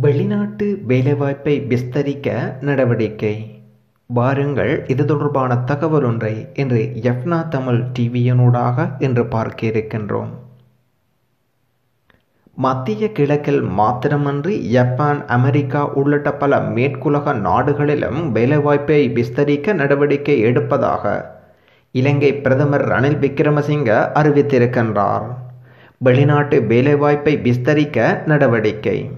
வெளிநாட்டு வேலைவாய்ப்பை விஸ்தரிக்க நடவடிக்கை. வாருங்கள் இது தொடர்பான தகவல் ஒன்றை இன்று எஃப்னா தமிழ் டிவியனூடாக இன்று பார்க்க இருக்கின்றோம் மத்திய கிழக்கில் மாத்திரமன்றி ஜப்பான் அமெரிக்கா உள்ளிட்ட பல மேற்குலக நாடுகளிலும் வேலைவாய்ப்பை விஸ்தரிக்க நடவடிக்கை எடுப்பதாக இலங்கை பிரதமர் ரணில் விக்ரமசிங்க அறிவித்திருக்கின்றார். வெளிநாட்டு வேலைவாய்ப்பை விஸ்தரிக்க நடவடிக்கை.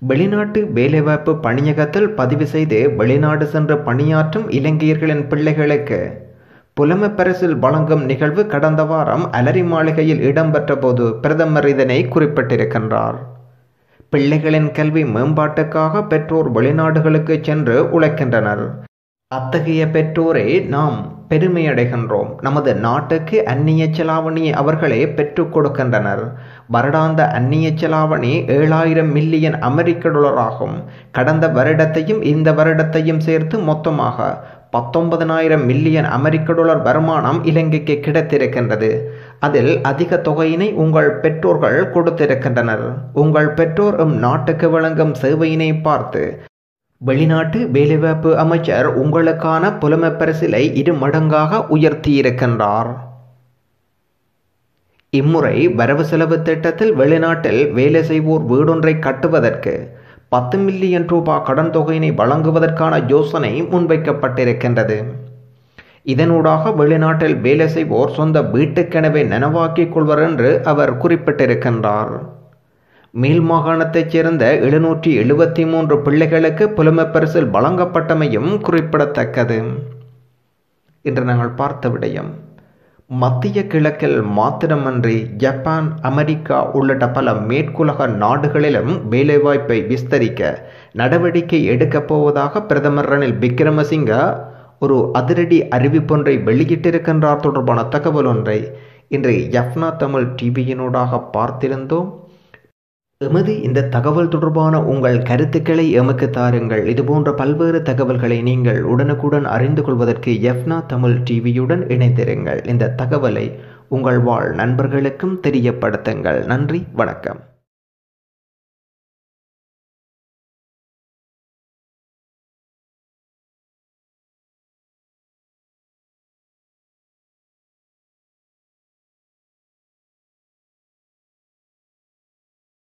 வெளிநாட்டு வேலைவாய்ப்பு பணியகத்தில் பதிவு செய்து வெளிநாடு சென்று பணியாற்றும் இலங்கையர்களின் பிள்ளைகளுக்கு புலமை பரிசில் வழங்கும் நிகழ்வு கடந்த வாரம் அலரி மாளிகையில் இடம்பெற்ற போது பிரதமர் இதனை குறிப்பிட்டிருக்கின்றார். பிள்ளைகளின் கல்வி மேம்பாட்டுக்காக பெற்றோர் வெளிநாடுகளுக்கு சென்று உழைக்கின்றனர். அத்தகைய பெற்றோரை நாம் பெருமையடைகின்றோம். நமது நாட்டுக்கு அந்நிய செலாவணி அவர்களே பெற்றுக் கொடுக்கின்றனர். வருடாந்த அந்நிய செலாவணி ஏழாயிரம் மில்லியன் அமெரிக்க டாலர் ஆகும் கடந்த வருடத்தையும் இந்த வருடத்தையும் சேர்த்து மொத்தமாக பத்தொன்பதனாயிரம் மில்லியன் அமெரிக்க டாலர் வருமானம் இலங்கைக்கு கிடைத்திருக்கின்றது. அதில் அதிக தொகையினை உங்கள் பெற்றோர்கள் கொடுத்திருக்கின்றனர். உங்கள் பெற்றோர் நாட்டுக்கு வழங்கும் சேவையினை பார்த்து வெளிநாட்டு வேலைவாய்ப்பு அமைச்சர் உங்களுக்கான புலமை பரிசிலை இரு மடங்காக உயர்த்தியிருக்கின்றார். இம்முறை வரவு செலவு திட்டத்தில் வெளிநாட்டில் வேலை செய்வோர் வீடொன்றை கட்டுவதற்கு பத்து மில்லியன் ரூபாய் கடன் தொகையினை வழங்குவதற்கான யோசனை முன்வைக்கப்பட்டிருக்கின்றது. இதனூடாக வெளிநாட்டில் வேலை செய்வோர் சொந்த வீட்டுக்கெனவே நனவாக்கிக் கொள்வர் என்று அவர் குறிப்பிட்டிருக்கின்றார். மேல் மாகாணத்தைச் சேர்ந்த எழுநூற்றி எழுபத்தி மூன்று பிள்ளைகளுக்கு புலமை பரிசில் வழங்கப்பட்டமையும் குறிப்பிடத்தக்கது. என்று நாங்கள் பார்த்த விடயம் மத்திய கிழக்கில் மாத்திரமன்றி ஜப்பான் அமெரிக்கா உள்ளிட்ட பல மேற்குலக நாடுகளிலும் வேலைவாய்ப்பை விஸ்தரிக்க நடவடிக்கை எடுக்கப் போவதாக பிரதமர் ரணில் விக்ரமசிங்க ஒரு அதிரடி அறிவிப்பொன்றை வெளியிட்டிருக்கின்றார் தொடர்பான தகவல் ஒன்றை இன்று யப்னா தமிழ் டிவியினூடாக பார்த்திருந்தோம். எமது இந்த தகவல் தொடர்பான உங்கள் கருத்துக்களை எமக்கு தாருங்கள். இதுபோன்ற பல்வேறு தகவல்களை நீங்கள் உடனுக்குடன் அறிந்து கொள்வதற்கு எஃப்னா தமிழ் டிவியுடன் இணைந்திருங்கள். இந்த தகவலை உங்கள் வாழ் நண்பர்களுக்கும் தெரியப்படுத்துங்கள். நன்றி வணக்கம்.